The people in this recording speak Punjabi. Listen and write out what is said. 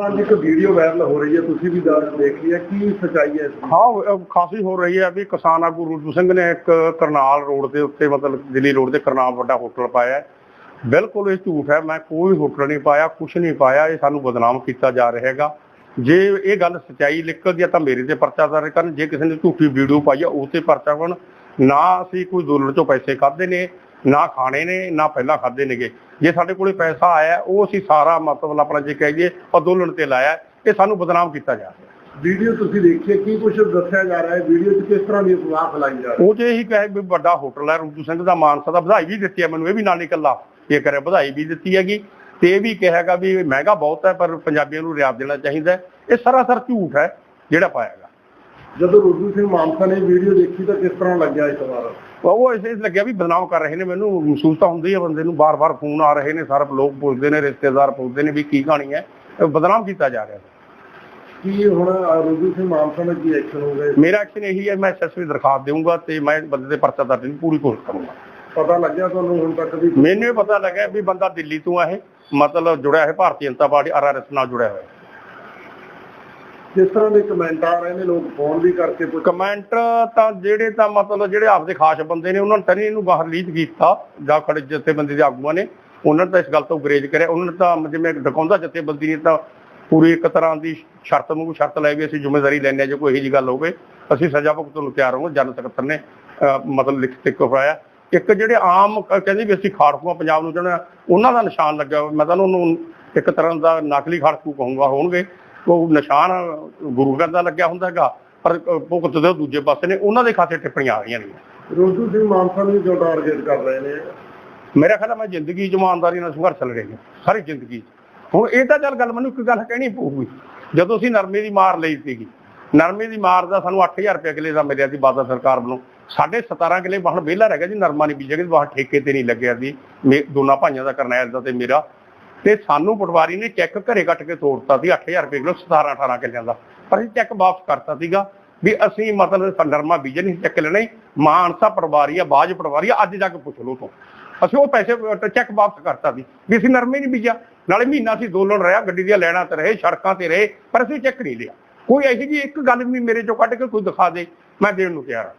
ਹਾਂ ਇੱਕ ਵੀਡੀਓ ਵਾਇਰਲ ਹੋ ਰਹੀ ਹੈ, ਤੁਸੀਂ ਵੀ ਜਾ- ਦੇਖ ਲਈ ਹੈ ਕੀ ਸਚਾਈ ਹੈ ਇਸ ਦੀ ਹਾਂ, ਉਹ ਖਾਸੀ ਹੋ ਰਹੀ ਹੈ ਵੀ ਕਿਸਾਨ ਆਗੂ ਰੂਜੂ ਸਿੰਘ ਨੇ ਇੱਕ ਕਰਨਾਲ ਰੋਡ ਦੇ ਉੱਤੇ, ਮਤਲਬ ਦਿੱਲੀ ਰੋਡ ਤੇ ਕਰਨਾਲ ਵੱਡਾ ਹੋਟਲ ਪਾਇਆ ਹੈ। ਬਿਲਕੁਲ ਇਹ ਝੂਠ ਹੈ, ਮੈਂ ਕੋਈ ਹੋਟਲ ਨਹੀਂ ਪਾਇਆ ਕੁਝ ਨਹੀਂ ਪਾਇਆ, ਇਹ ਸਾਨੂੰ ਬਦਨਾਮ ਕੀਤਾ ਜਾ ਰਿਹਾ ਹੈਗਾ ਜੇ ਇਹ ਗੱਲ ਸਚਾਈ ਨਿਕਲਦੀ ਹੈ ਤਾਂ ਮੇਰੇ ਤੇ ਪਰਚਾ ਦਰਜ ਕਰਨ, ਜੇ ਕਿਸੇ ਨੇ ਝੂਠੀ ਵੀਡੀਓ ਪਾਈ ਹੈ ਉਹ ਤੇ ਪਰਚਾ ਕਰਨ ਨਾ ਅਸੀਂ ਕੋਈ ਦੋਲਣ ਚੋਂ ਪੈਸੇ ਖਾਦੇ ਨੇ ਨਾ ਖਾਣੇ ਨੇ ਨਾ ਪਹਿਲਾਂ ਖਾਦੇ ਨੇਗੇ। ਜੇ ਸਾਡੇ ਕੋਲੇ ਪੈਸਾ ਆਇਆ ਉਹ ਅਸੀਂ ਸਾਰਾ ਮਤਲਬ ਆਪਣਾ ਜੇ ਕਹੀਏ ਅਦੋਲਨ ਤੇ ਲਾਇਆ। ਇਹ ਸਾਨੂੰ ਬਦਨਾਮ ਕੀਤਾ ਜਾ ਰਿਹਾ। ਵੀਡੀਓ ਤੁਸੀਂ ਦੇਖੀ ਹੈ ਕੀ ਕੁਝ ਦੱਸਿਆ ਜਾ ਰਿਹਾ ਹੈ ਵੀਡੀਓ 'ਚ ਕਿਸ ਤਰ੍ਹਾਂ ਦੀ ਅਫਵਾਹ ਫੈਲਾਈ ਜਾ ਰਹੀ ਹੈ? ਉਹ ਜੇ ਇਹੀ ਕਹੇ ਵੀ ਵੱਡਾ ਹੋਟਲ ਹੈ ਰੂਜੂ ਸਿੰਘ ਦਾ ਮਾਨਸਾ ਦਾ ਵਧਾਈ ਵੀ ਦਿੱਤੀ ਹੈ ਮੈਨੂੰ ਇਹ ਵੀ ਨਾਲ ਨਿਕਲਦਾ ਇਹ ਕਰੇ ਵਧਾਈ ਵੀ ਦਿੱਤੀ ਹੈਗੀ। ਤੇ ਇਹ ਵੀ ਕਹੇਗਾ ਵੀ ਮਹਿੰਗਾ ਬਹੁਤ ਹੈ ਪਰ ਪੰਜਾਬੀਆਂ ਨੂੰ ਰਿਆਤ ਦੇਣਾ ਚਾਹੀਦਾ। ਇਹ ਸਰਾਸਰ ਝੂਠ ਹੈ ਜਿਹੜਾ ਪਾਇਆਗਾ ਜਦੋਂ ਰੁੱਜੂ ਸਿੰਘ ਮਾਨਸਾ ਨੇ ਵੀਡੀਓ ਦੇਖੀ ਤਾਂ ਕਿਸ ਤਰ੍ਹਾਂ ਲੱਗਿਆ ਇਸ ਵਾਰ? ਉਹ ਇਸੇ ਲੱਗਿਆ ਵੀ ਬਦਨਾਮ ਕਰ ਰਹੇ ਨੇ ਮੈਨੂੰ ਮਹਿਸੂਸ ਤਾਂ ਹੁੰਦੀ ਹੈ ਬੰਦੇ ਨੂੰ ਬਾਰ-ਬਾਰ ਫੋਨ ਆ ਰਹੇ ਨੇ ਸਾਰੇ ਲੋਕ ਪੁੱਛਦੇ ਨੇ ਰਿਸ਼ਤੇਦਾਰ ਪੁੱਛਦੇ ਨੇ ਵੀ ਕੀ ਕਹਾਣੀ ਹੈ ਬਦਨਾਮ ਕੀਤਾ ਜਾ ਰਿਹਾ। ਕੀ ਹੁਣ ਰੁੱਜੂ ਸਿੰਘ ਮਾਨਸਾ ਦਾ ਕੀ ਐਕਸ਼ਨ ਹੋਊਗਾ ਮੇਰਾ ਐਕਸ਼ਨ ਇਹੀ ਹੈ ਮੈਂ ਐਸਐਸਪੀ ਦਰਖਾਸਤ ਦੇਵਾਂਗਾ ਤੇ ਮੈਂ ਬੰਦੇ ਦੇ ਪਰਚਾ ਦਰਜ ਦੀ ਪੂਰੀ ਕੋਸ਼ਿਸ਼ ਕਰੂੰਗਾ। ਪਤਾ ਲੱਗਿਆ ਤੁਹਾਨੂੰ ਹੁਣ ਤੱਕ ਵੀ? ਮੈਨੂੰ ਇਹ ਪਤਾ ਲੱਗਾ ਵੀ ਬੰਦਾ ਦਿੱਲੀ ਤੋਂ ਆ ਇਹ ਮਤਲਬ ਜੁੜਿਆ ਹੈ ਭਾਰਤੀ ਜਨਤਾ ਪਾਰਟੀ ਆਰਆਰਐਸ ਨਾਲ ਜੁੜਿਆ ਹੋਇਆ। ਹੈ ਕਿਸ ਤਰ੍ਹਾਂ ਦੇ ਕਮੈਂਟ ਆ ਰਹੇ ਨੇ ਲੋਕ ਫੋਨ ਵੀ ਕਰਕੇ ਪੁੱਛ ਕਮੈਂਟ ਤਾਂ ਜਿਹੜੇ ਤਾਂ ਮਤਲਬ ਜਿਹੜੇ ਆਪਦੇ ਖਾਸ ਬੰਦੇ ਨੇ ਉਹਨਾਂ ਨੇ ਤਨੀ ਇਹਨੂੰ ਬਾਹਰ ਲੀਡ ਕੀਤਾ ਜਾਂ ਖੜੇ ਜਥੇਬੰਦੀ ਦੇ ਆਗੂਆਂ ਨੇ ਉਹਨਾਂ ਨੇ ਤਾਂ ਇਸ ਗੱਲ ਤੋਂ ਗਰੇਜ ਕਰਿਆ। ਉਹਨਾਂ ਨੇ ਤਾਂ ਜਿਵੇਂ ਡਕਾਉਂਦਾ ਜਥੇਬੰਦੀ ਨੇ ਤਾਂ ਪੂਰੀ ਇੱਕ ਤਰ੍ਹਾਂ ਦੀ ਸ਼ਰਤ ਨੂੰ ਸ਼ਰਤ ਲੈ ਵੀ ਅਸੀਂ ਜ਼ਿੰਮੇਵਾਰੀ ਲੈਂਦੇ ਜੇ ਕੋਈ ਇਹੋ ਜਿਹੀ ਗੱਲ ਹੋਵੇ ਅਸੀਂ ਸਜ਼ਾ ਭੁਗਤਣ ਨੂੰ ਤਿਆਰ ਹੋਵਾਂਗੇ ਜਨ ਸਕੱਤਰ ਨੇ ਮਤਲਬ ਲਿਖਤ ਕੇ ਕਰਾਇਆ ਇੱਕ ਜਿਹੜੇ ਆਮ ਕਹਿੰਦੇ ਵੀ ਅਸੀਂ ਖਾੜਕੂਆਂ ਪੰਜਾਬ ਨੂੰ ਜਿਹੜਾ ਉਹਨਾਂ ਦਾ ਨਿਸ਼ਾਨ ਲੱਗਿਆ ਹੋਇਆ, ਮੈਂ ਤਾਂ ਉਹਨੂੰ ਇੱਕ ਤਰ੍ਹਾਂ ਦਾ ਨਕਲੀ ਖਾੜਕੂ ਕਹੂੰਗਾ ਹੋਣਗੇ। ਉਹ ਨਿਸ਼ਾਨ ਗੁਰੂ ਘਰ ਦਾ ਲੱਗਿਆ ਹੁੰਦਾ ਹੈਗਾ ਪਰ ਭੁਗਤ ਦੇ ਦੂਜੇ ਪਾਸੇ ਨੇ ਉਹਨਾਂ ਦੇ ਖਾਤੇ ਟਿੱਪਣੀਆਂ ਆ ਰਹੀਆਂ ਨੇ। ਰੁੱਜੂ ਸਿੰਘ ਮਾਨਸਾ ਨੂੰ ਜੋ ਟਾਰਗੇਟ ਕਰ ਰਹੇ ਨੇ? ਮੇਰਾ ਖਿਆਲ ਮੈਂ ਜ਼ਿੰਦਗੀ 'ਚ ਇਮਾਨਦਾਰੀ ਨਾਲ ਸੰਘਰਸ਼ ਲੜਿਆ ਹਾਂ ਸਾਰੀ ਜ਼ਿੰਦਗੀ। ਹੁਣ ਇਹ ਤਾਂ ਚੱਲ ਗੱਲ ਮੈਨੂੰ ਇੱਕ ਗੱਲ ਕਹਿਣੀ ਪਊਗੀ ਜਦੋਂ ਅਸੀਂ ਨਰਮੇ ਦੀ ਮਾਰ ਲਈ ਸੀਗੀ ਨਰਮੇ ਦੀ ਮਾਰ ਦਾ ਸਾਨੂੰ 8000 ਰੁਪਏ ਕਿਲੇ ਦਾ ਮਿਲਿਆ ਸੀ ਬਾਦਲ ਸਰਕਾਰ ਵੱਲੋਂ। ਸਾਡੇ 17 ਕਿਲੇ ਬਾਹਰ ਵਿਹਲਾ ਰਹਿ ਗਿਆ ਜੀ ਨਰਮਾ ਨਹੀਂ ਬੀਜਿਆ ਕਿ ਬਾਹਰ ਠੇਕੇ ਤੇ ਨਹੀਂ ਲੱਗਿਆ ਸੀ। ਮੇ- ਦੋਨਾਂ ਭਾਈਆਂ ਦਾ ਕਰਨੈਲ ਦਾ ਤੇ ਮੇਰਾ। ਤੇ ਸਾਨੂੰ ਪਟਵਾਰੀ ਨੇ ਚੈੱਕ ਘਰੇ ਕੱਟ ਕੇ ਤੋੜਤਾ ਸੀ 8000 ਰੁਪਏ ਕਿਲੋ 17 18 ਕਿੱਲਿਆਂ ਦਾ। ਪਰ ਅਸੀਂ ਚੈੱਕ ਵਾਪਸ ਕਰਤਾ ਸੀਗਾ ਵੀ ਅਸੀਂ ਮਤਲਬ ਨਰਮਾ ਬੀਜੇ ਨਹੀਂ, ਚੈੱਕ ਲੈਣਾ। ਮਾਨਸਾ ਪਟਵਾਰੀ ਆ, ਬਾਜ ਪਟਵਾਰੀ ਆ, ਅੱਜ ਜਾ ਕੇ ਪੁੱਛ ਲਓ ਤੋਂ। ਅਸੀਂ ਉਹ ਪੈਸੇ ਚੈੱਕ ਵਾਪਸ ਕਰਤਾ ਸੀ ਵੀ ਅਸੀਂ ਨਰਮੇ ਨਹੀਂ ਬੀਜਿਆ। ਨਾਲੇ ਮਹੀਨਾ ਅਸੀਂ ਦੋਲਣ ਰਿਹਾ, ਗੱਡੀ ਦੀਆਂ ਲੈਣਾ ਤੇ ਰਹੇ, ਸੜਕਾਂ ਤੇ ਰਹੇ, ਪਰ ਅਸੀਂ ਚੈੱਕ ਨਹੀਂ ਲਿਆ। ਕੋਈ ਐਸੀ ਜੀ ਇੱਕ ਗੱਲ ਵੀ ਮੇਰੇ ਚੋਂ ਕੱਢ ਕੇ ਕੋਈ ਦਿਖਾ ਦੇ, ਮੈਂ ਦੇਣ ਨੂੰ ਤਿਆਰ ਹਾਂ।